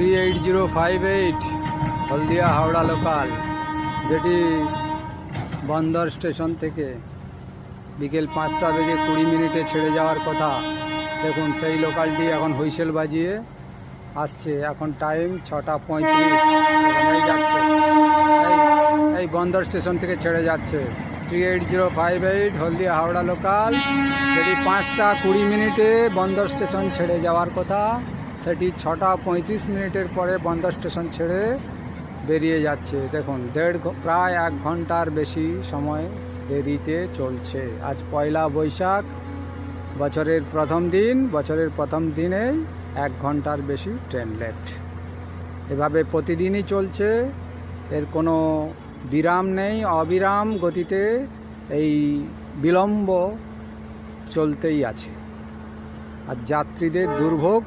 Three eight zero five eight, Haldia Howrah local যেটি বন্দর station থেকে বিকেল পাঁচটা বেজে কুড়ি মিনিটে ছেড়ে যাওয়ার কথা। দেখুন, সেই লোকালটি এখন হুইসেল বাজিয়ে আসছে। এখন টাইম ছটা পঁয়ত্রিশ। যাচ্ছে। এই বন্দর স্টেশন থেকে ছেড়ে যাচ্ছে। Three eight zero five eight, Haldia Howrah local যেটি পাঁচটা কুড়ি মিনিটে বন্দর স্টেশন ছেড়ে যাওয়ার কথা। সেটি ছটা পঁয়ত্রিশ মিনিটের পরে বন্দর স্টেশন ছেড়ে বেরিয়ে যাচ্ছে। দেখুন, দেড় প্রায় এক ঘণ্টার বেশি সময় দেরিতে চলছে। আজ পয়লা বৈশাখ, বছরের প্রথম দিন, বছরের প্রথম দিনে এক ঘণ্টার বেশি ট্রেন লেট। এভাবে প্রতিদিনই চলছে। এর কোনো বিরাম নেই, অবিরাম গতিতে এই বিলম্ব চলতেই আছে। আর যাত্রীদের দুর্ভোগ